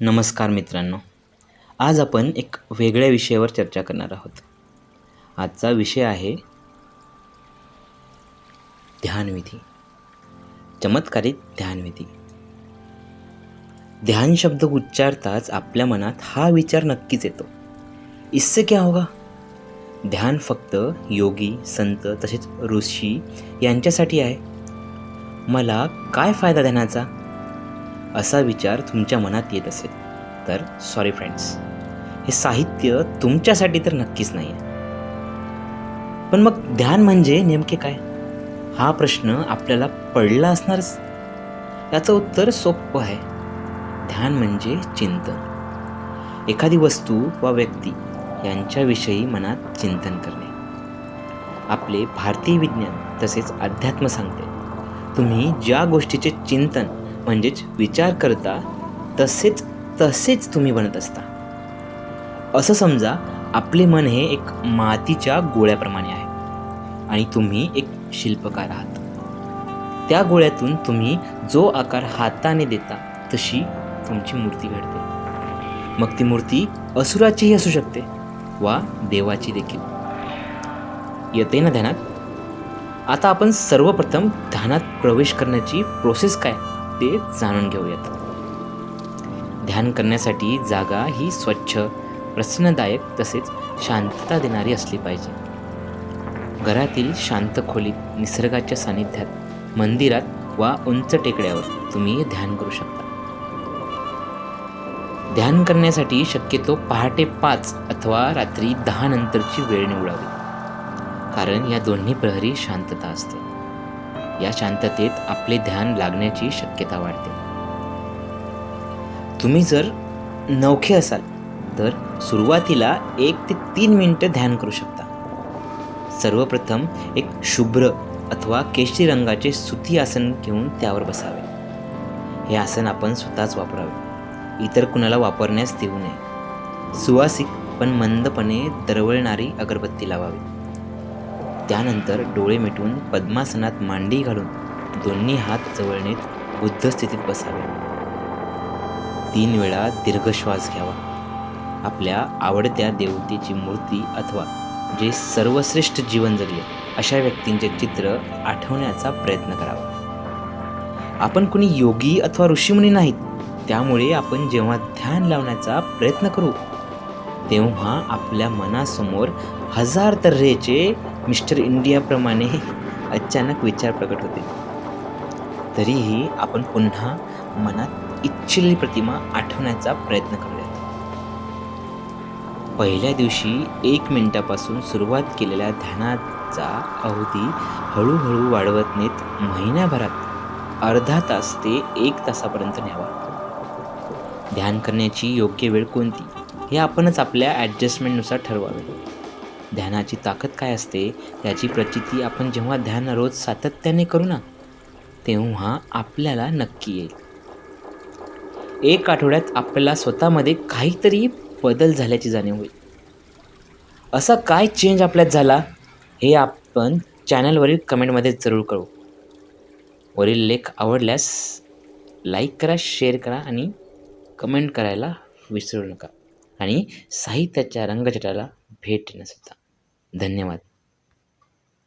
नमस्कार मित्रांनो. आज आपण एक वेगळ्या विषयावर चर्चा करणार आहोत. आजचा विषय आहे ध्यानविधी. चमत्कारित ध्यानविधी. ध्यान शब्द उच्चारताच आपल्या मनात हा विचार नक्कीच येतो. इससे क्या होगा? ध्यान फक्त योगी संत तसेच ऋषी यांच्यासाठी आहे. मला काय फायदा ध्यानाचा? असा विचार तुमच्या मनात येत असेल. तर सॉरी फ्रेंड्स हे साहित्य तुमच्यासाठी तर नक्कीच नाही आहे पण मग ध्यान म्हणजे नेमके काय? हा प्रश्न आपल्याला पडला असणारच. याचं उत्तर सोपं आहे. ध्यान म्हणजे चिंतन. एखादी वस्तू वा व्यक्ती यांच्याविषयी मनात चिंतन करणे. आपले भारतीय विज्ञान तसेच अध्यात्म सांगते. तुम्ही ज्या गोष्टीचे चिंतन म्हणजेच विचार करता तसेच तसेच तुम्ही बनत असता. असं समजा आपले मन हे एक मातीच्या गोळ्याप्रमाणे आहे आणि तुम्ही एक शिल्पकार आहात. त्या गोळ्यातून तुम्ही जो आकार हाताने देता तशी तुमची मूर्ती घडते. मग ती मूर्ती असुराचीही असू शकते वा देवाची देखील. येते ना ध्यानात? आता आपण सर्वप्रथम ध्यानात प्रवेश करण्याची प्रोसेस काय? ते जाणून घेऊयात. ध्यान करण्यासाठी जागा ही स्वच्छ प्रसन्नदायक तसेच शांतता देणारी असली पाहिजे. घरातील शांत खोलीत निसर्गाच्या सानिध्यात मंदिरात वा उंच टेकड्यावर तुम्ही ध्यान करू शकता. ध्यान करण्यासाठी शक्यतो पहाटे पाच अथवा रात्री दहा नंतरची वेळ निवडावी. कारण या दोन्ही प्रहरी शांतता असते या शांततेत आपले ध्यान लागण्याची शक्यता वाढते. तुम्ही जर नवखे असाल तर सुरुवातीला एक ते तीन मिनटं ध्यान करू शकता. सर्वप्रथम एक शुभ्र अथवा केशरी रंगाचे सुती आसन घेऊन त्यावर बसावे. हे आसन आपण स्वतःच वापरावे. इतर कुणाला वापरण्यास देऊ नये. सुवासिक पण मंदपणे दरवळणारी अगरबत्ती लावावी. त्यानंतर डोळे मिटून पद्मासनात मांडी घालून दोन्ही हात जवळणीत बुद्ध स्थितीत बसावे. तीन वेळा दीर्घ श्वास घ्यावा. आपल्या आवडत्या देवतेची मूर्ती अथवा जे सर्वश्रेष्ठ जीवन जगले अशा व्यक्तींचे चित्र आठवण्याचा प्रयत्न करावा. आपण कुणी योगी अथवा ऋषीमुनी नाहीत त्यामुळे आपण जेव्हा ध्यान लावण्याचा प्रयत्न करू तेव्हा आपल्या मनासमोर हजार तऱ्हेचे मिस्टर इंडियाप्रमाणे अचानक विचार प्रकट होते. तरीही आपण पुन्हा मनात इच्छिलेली प्रतिमा आठवण्याचा प्रयत्न करूयात. पहिल्या दिवशी एक मिनिटापासून सुरुवात केलेल्या ध्यानाचा अवधी हळूहळू वाढवत नेत महिन्याभरात अर्धा तास ते एक तासापर्यंत न्यावा. ध्यान करण्याची योग्य वेळ कोणती हे आपणच आपल्या ॲडजस्टमेंटनुसार ठरवावे. ध्यानाची ताकद काय असते त्याची प्रचिती आपण जेव्हा ध्यान रोज सातत्याने करू ना तेव्हा आपल्याला नक्की येईल. एक आठवड्यात आपल्याला स्वतःमध्ये काहीतरी बदल झाल्याची जाणीव होईल. असा काय चेंज आपल्यात झाला हे आपण चॅनलवरील कमेंटमध्ये जरूर कळू वरील लेख आवडल्यास लाईक करा शेअर करा आणि कमेंट करायला विसरू नका. आणि साहित्याच्या रंगछटाला भेट देण्यासुद्धा धन्यवाद.